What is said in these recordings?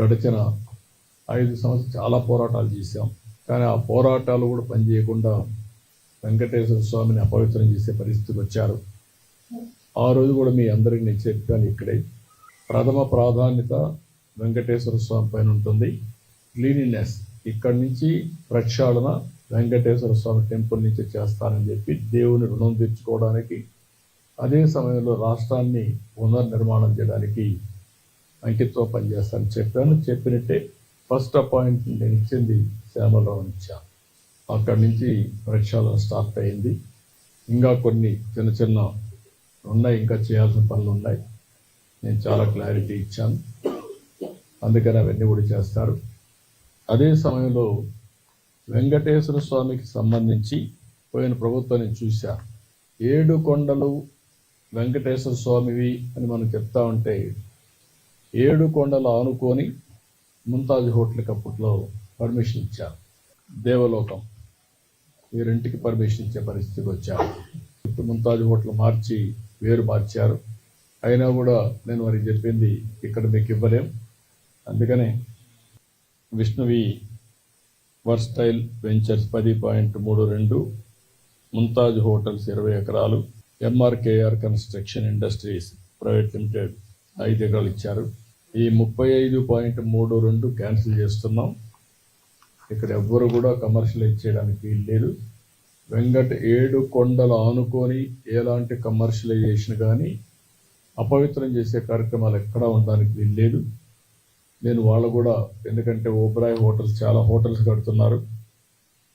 గడిచిన ఐదు సంవత్సరాలు చాలా పోరాటాలు చేశాం. కానీ ఆ పోరాటాలు కూడా పనిచేయకుండా వెంకటేశ్వర స్వామిని అపవిత్రం చేసే పరిస్థితికి వచ్చారు. ఆ రోజు కూడా మీ అందరికీ నేను చెప్పాను ఇక్కడే. ప్రథమ ప్రాధాన్యత వెంకటేశ్వర స్వామి పైన ఉంటుంది. క్లీనినెస్. ఇక్కడి నుంచి ప్రక్షాళన వెంకటేశ్వర స్వామి టెంపుల్ నుంచి చేస్తానని చెప్పి దేవుని రుణం తెచ్చుకోవడానికి అదే సమయంలో రాష్ట్రాన్ని పునర్నిర్మాణం చేయడానికి అంకితో పనిచేస్తాను చెప్పాను. చెప్పినట్టే ఫస్ట్ అపాయింట్మెంట్ నేను ఇచ్చింది శ్యామలరావు ఇచ్చాను అక్కడి నుంచి ప్రక్షాళన స్టార్ట్ అయింది. ఇంకా కొన్ని చిన్న చిన్న ఉన్నాయి ఇంకా చేయాల్సిన పనులు ఉన్నాయి. నేను చాలా క్లారిటీ ఇచ్చాను. అందుకని అవన్నీ కూడా చేస్తారు. అదే సమయంలో వెంకటేశ్వర స్వామికి సంబంధించి పోయిన ప్రభుత్వాన్ని చూశాను ఏడు కొండలు వెంకటేశ్వర స్వామివి అని మనం చెప్తా ఉంటే ఏడు కొండలు ఆనుకొని ముంతాజ్ హోటల్కి అప్పట్లో పర్మిషన్ ఇచ్చారు. దేవలోకం. ఈ రెంటికి పర్మిషన్ ఇచ్చే పరిస్థితికి వచ్చారు. ఇప్పుడు ముంతాజ్ హోటల్ మార్చి వేరు మార్చారు. అయినా కూడా నేను వారికి చెప్పింది ఇక్కడ మీకు ఇవ్వలేం. అందుకనే విష్ణువి వర్స్టైల్ వెంచర్స్ పది పాయింట్ మూడు రెండు ముంతాజ్ హోటల్స్ ఇరవై ఎకరాలు MRKR construction industries private limited ఐదు ఎకరాలు ఇచ్చారు. ఈ ముప్పై ఐదు పాయింట్ మూడు రెండు క్యాన్సిల్ చేస్తున్నాం. ఇక్కడ ఎవ్వరు కూడా కమర్షియలైజ్ చేయడానికి లేదు. వెంకట ఏడు కొండలు ఆనుకొని ఎలాంటి కమర్షియలైజేషన్ కానీ అపవిత్రం చేసే కార్యక్రమాలు ఎక్కడా ఉండడానికి వీలు లేదు. నేను వాళ్ళు కూడా ఎందుకంటే ఓబ్రాయ్ హోటల్స్ చాలా హోటల్స్ కడుతున్నారు.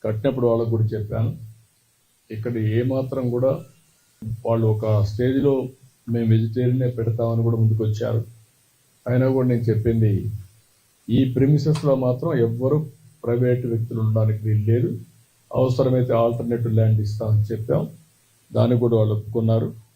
కట్టినప్పుడు వాళ్ళకు కూడా చెప్పాను. ఇక్కడ ఏమాత్రం కూడా వాళ్ళు ఒక స్టేజ్లో మేము వెజిటేరియనే పెడతామని కూడా ముందుకు వచ్చారు అయినా కూడా నేను చెప్పింది ఈ ప్రిమిసెస్లో మాత్రం ఎవ్వరు ప్రైవేట్ వ్యక్తులు ఉండడానికి వీలు లేదు. అవసరమైతే ఆల్టర్నేటివ్ ల్యాండ్ ఇస్తామని చెప్పాం. దాన్ని కూడా వాళ్ళు ఒప్పుకున్నారు.